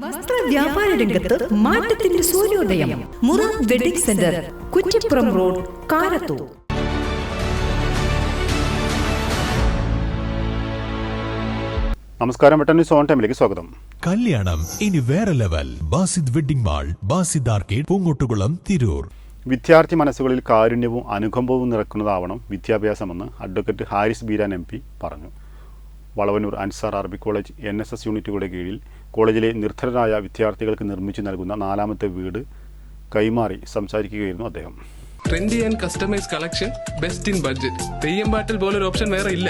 വസ്ത്ര വ്യാപാര രംഗത്ത് മാറ്റത്തിന്റെ സൂര്യോദയം. Mura wedding centre Kuttippuram road Karathur. നമസ്കാരം വെട്ടൻ സോൺ ഓൺ ടൈമിലേക്ക് സ്വാഗതം. കല്യാണം ഇനി വേറെ level. Basid wedding mall Basid arcade Poongottukulam Tirur. വിദ്യാർത്ഥി മനസ്സുകളിൽ കാരുണ്യവും അനുകമ്പവും നിറക്കുന്നതാവണം വിദ്യാഭ്യാസമെന്ന് advocate Haris Beeran M P പറഞ്ഞു. വളവനൂർ അൻസാർ അറബി കോളേജ് എൻ എസ് എസ് യൂണിറ്റുകളുടെ കീഴിൽ കോളേജിലെ നിർധനരായ വിദ്യാർത്ഥികൾക്ക് നിർമ്മിച്ചു നൽകുന്ന നാലാമത്തെ വീട് കൈമാറി സംസാരിക്കുകയായിരുന്നു അദ്ദേഹം. Trendy and customise collection best in budget Theyyam പാട്ടിൽ പോലൊരു ഓപ്ഷൻ വേറെ ഇല്ല.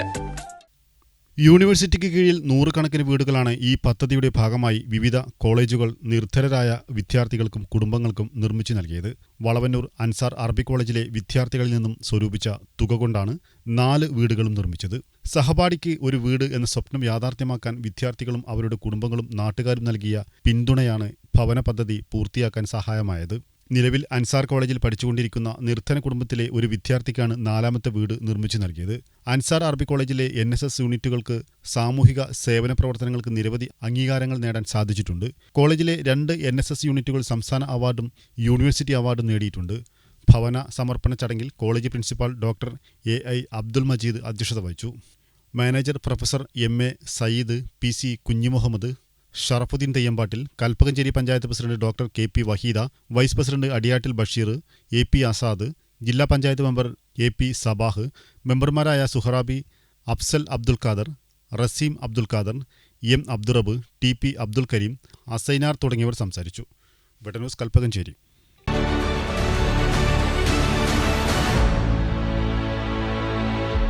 യൂണിവേഴ്സിറ്റിക്ക് കീഴിൽ നൂറുകണക്കിന് വീടുകളാണ് ഈ പദ്ധതിയുടെ ഭാഗമായി വിവിധ കോളേജുകൾ നിർദ്ധരരായ വിദ്യാർത്ഥികൾക്കും കുടുംബങ്ങൾക്കും നിർമ്മിച്ചു നൽകിയത്. വളവന്നൂർ അൻസാർ അറബി കോളേജിലെ വിദ്യാർത്ഥികളിൽ നിന്നും സ്വരൂപിച്ച തുക കൊണ്ടാണ് നാല് വീടുകളും നിർമ്മിച്ചത്. സഹപാഠിക്ക് ഒരു വീട് എന്ന സ്വപ്നം യാഥാർത്ഥ്യമാക്കാൻ വിദ്യാർത്ഥികളും അവരുടെ കുടുംബങ്ങളും നാട്ടുകാരും നൽകിയ പിന്തുണയാണ് ഭവന പദ്ധതി പൂർത്തിയാക്കാൻ സഹായമായത്. നിലവിൽ അൻസാർ കോളേജിൽ പഠിച്ചുകൊണ്ടിരിക്കുന്ന നിർധന കുടുംബത്തിലെ ഒരു വിദ്യാർത്ഥിക്കാണ് നാലാമത്തെ വീട് നിർമ്മിച്ചു നൽകിയത്. അൻസാർ അറബി കോളേജിലെ എൻ എസ് എസ് യൂണിറ്റുകൾക്ക് സാമൂഹിക സേവന പ്രവർത്തനങ്ങൾക്ക് നിരവധി അംഗീകാരങ്ങൾ നേടാൻ സാധിച്ചിട്ടുണ്ട്. കോളേജിലെ രണ്ട് എൻ എസ് എസ് യൂണിറ്റുകൾ സംസ്ഥാന അവാർഡും യൂണിവേഴ്സിറ്റി അവാർഡും നേടിയിട്ടുണ്ട്. ഭവന സമർപ്പണ ചടങ്ങിൽ college principal doctor A I Abdul Majeed അധ്യക്ഷത വഹിച്ചു. Manager professor M A Sayyid P C Kunhimuhammad Sharafuddeen Theyyampattil Kalpakanchery panchayat president doctor K P Waheeda vice president Adiyattil Basheer A P Azad ജില്ലാ panchayat member A P Sabah മെമ്പർമാരായ Suharabi Afsal Abdul Khader Raseem Abdul Khader M Abdurab T P Abdul Kareem Asainar തുടങ്ങിയവർ സംസാരിച്ചു. വെട്ടന്യൂസ് കൽപ്പകഞ്ചേരി.